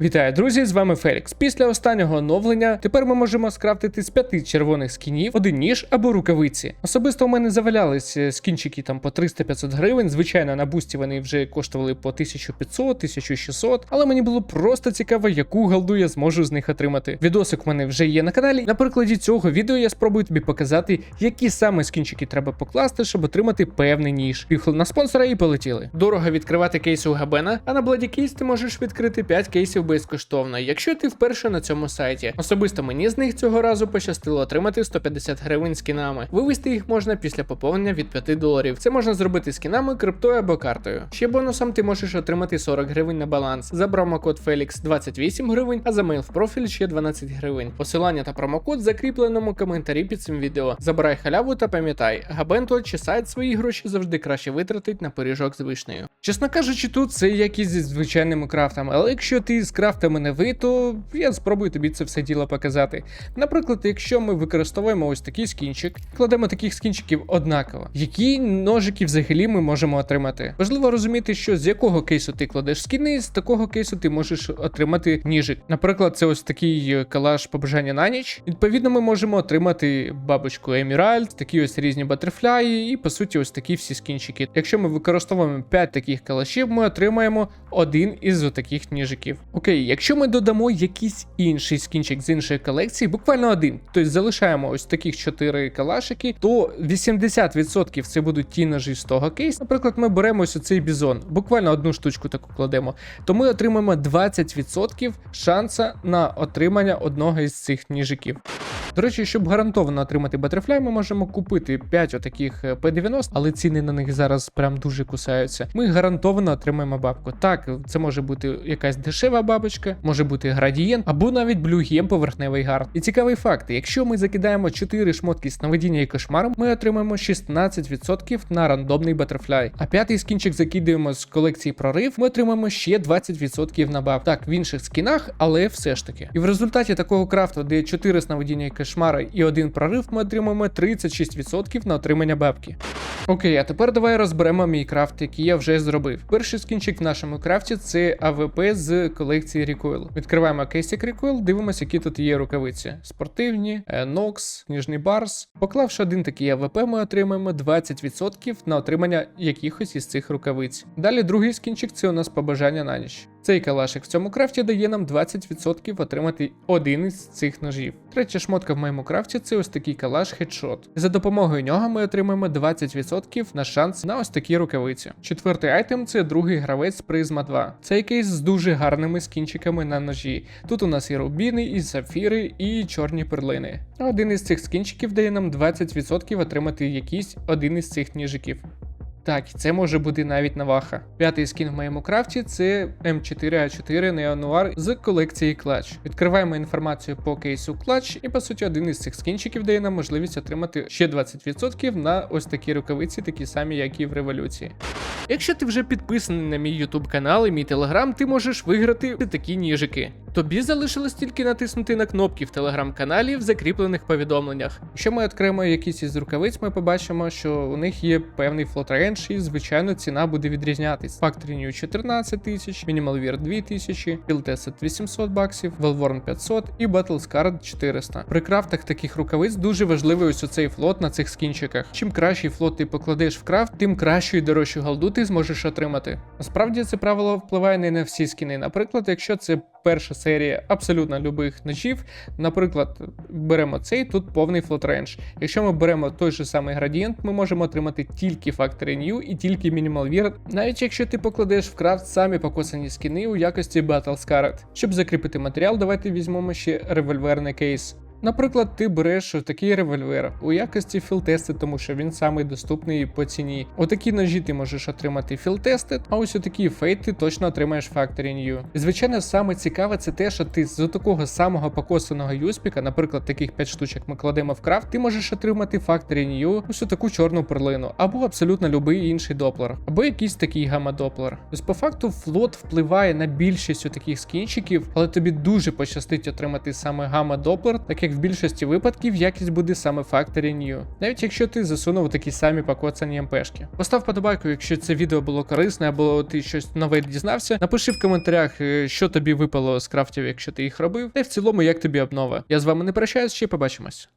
Вітаю, друзі! З вами Фелікс. Після останнього оновлення тепер ми можемо скрафтити з п'яти червоних скінів один ніж або рукавиці. Особисто у мене завалялись е, скінчики там по 300-500 гривень. Звичайно, на бусті вони вже коштували по 1500-1600, але мені було просто цікаво, яку голду я зможу з них отримати. Відосик у мене вже є на каналі. На прикладі цього відео я спробую тобі показати, які саме скінчики треба покласти, щоб отримати певний ніж. Піхли на спонсора і полетіли. Дорого відкривати кейси у Габена, а на Bloody Case ти можеш відкрити 5 кейсів безкоштовно, якщо ти вперше на цьому сайті. Особисто мені з них цього разу пощастило отримати 150 гривень скінами. Вивести їх можна після поповнення від 5 доларів. Це можна зробити скінами, криптою або картою. Ще бонусом ти можеш отримати 40 гривень на баланс. За промокод Felix 28 гривень, а за мейл в профіль ще 12 гривень. Посилання та промокод в закріпленому коментарі під цим відео. Забирай халяву та пам'ятай, Габенто чи сайт свої гроші завжди краще витратить на пиріжок з вишнею. Чесно кажучи, тут це як і зі звичайними крафтами, але якщо ти з крафтами не ви, то я спробую тобі це все діло показати. Наприклад, якщо ми використовуємо ось такий скінчик, кладемо таких скінчиків однаково, які ножики взагалі ми можемо отримати. Важливо розуміти, що з якого кейсу ти кладеш скіни, з такого кейсу ти можеш отримати ніжик. Наприклад, це ось такий е, калаш побажання на ніч. Відповідно, ми можемо отримати бабочку Еміральд, такі ось різні батерфляї, і по суті, ось такі всі скінчики. Якщо ми використовуємо 5 таких калашів, ми отримаємо один із таких ніжиків. Окей, якщо ми додамо якийсь інший скінчик з іншої колекції, буквально один, тобто залишаємо ось таких чотири калашики, то 80% це будуть ті ножі з того кейсу. Наприклад, ми беремо ось цей бізон, буквально одну штучку таку кладемо, то ми отримаємо 20% шанса на отримання одного із цих ніжиків. До речі, щоб гарантовано отримати Butterfly, ми можемо купити 5 отаких е, P90, але ціни на них зараз прям дуже кусаються. Ми гарантовано отримаємо бабку. Так, це може бути якась дешева бабочка, може бути градієнт, або навіть блюгєм поверхневий гард. І цікавий факт: якщо ми закидаємо 4 шмотки сновидіння і кошмару, ми отримаємо 16% на рандомний Butterfly. А п'ятий скінчик закидуємо з колекції прорив, ми отримаємо ще 20% на баб. Так, в інших скінах, але все ж таки. І в результаті такого крафту, де 4 сновидіння і кошмара і один прорив, ми отримаємо 36% на отримання бабки. Окей, а тепер давай розберемо мій крафт, який я вже зробив. Перший скінчик в нашому крафті це АВП з колекції Recoil. Відкриваємо кейсик Recoil, дивимося, які тут є рукавиці: спортивні, е, Nox, ніжний барс. Поклавши один такий АВП, ми отримаємо 20% на отримання якихось із цих рукавиць. Далі другий скінчик це у нас побажання на ніч. Цей калашик в цьому крафті дає нам 20% отримати один із цих ножів. Третя шмотка в моєму крафті це ось такий калаш хедшот. За допомогою нього ми отримаємо 20% на шанс на ось такі рукавиці. Четвертий айтем це другий гравець Призма 2. Цей кейс з дуже гарними скінчиками на ножі. Тут у нас і рубіни, і сапфіри, і чорні перлини. Один із цих скінчиків дає нам 20% отримати якийсь один із цих ніжиків. Так, це може бути навіть наваха. П'ятий скін в моєму крафті це М4А4 Neo Noir з колекції Clutch. Відкриваємо інформацію по кейсу Clutch, і по суті один із цих скінчиків дає нам можливість отримати ще 20% на ось такі рукавиці, такі самі, як і в революції. Якщо ти вже підписаний на мій YouTube канал і мій телеграм, ти можеш виграти такі ніжики. Тобі залишилось тільки натиснути на кнопки в телеграм-каналі в закріплених повідомленнях. Якщо ми відкриємо якісь із рукавиць, ми побачимо, що у них є певний флот і звичайно ціна буде відрізнятись. Factory New 14 тисяч, Minimal Wear 2 тисячі, Field 800 баксів, Wellworn 500 і Battle Scarred 400. При крафтах таких рукавиць дуже важливий ось оцей флот на цих скінчиках. Чим кращий флот ти покладеш в крафт, тим кращу і дорожчу голду ти зможеш отримати. Насправді це правило впливає не на всі скіни. Наприклад, якщо це перша серія абсолютно любих ножів, наприклад, беремо цей, тут повний флот рейндж. Якщо ми беремо той же самий градієнт, ми можемо отримати тільки Factory New і тільки Minimal Wear, навіть якщо ти покладеш в крафт самі покосані скіни у якості Battle Scarred. Щоб закріпити матеріал, давайте візьмемо ще револьверний кейс. Наприклад, ти береш такий револьвер у якості філтести, тому що він самий доступний по ціні. Отакі ножі ти можеш отримати філтести, а ось отакі фейт ти точно отримаєш Factory New. І звичайно, саме цікаве це те, що ти з такого самого покосаного юспіка, наприклад, таких 5 штучок ми кладемо в крафт, ти можеш отримати Factory New ось таку чорну перлину, або абсолютно будь-який інший доплер, або якийсь такий гамма-доплер. Тобто, по факту, флот впливає на більшість таких скінчиків, але тобі дуже пощастить отримати саме гамма-доплер, так як як в більшості випадків якість буде саме Factory New, навіть якщо ти засунув такі самі покоцані МПшки. Постав подобайку, якщо це відео було корисне або ти щось нове дізнався. Напиши в коментарях, е, що тобі випало з крафтів, якщо ти їх робив, та й в цілому, як тобі обнова. Я з вами не прощаюсь, ще побачимось.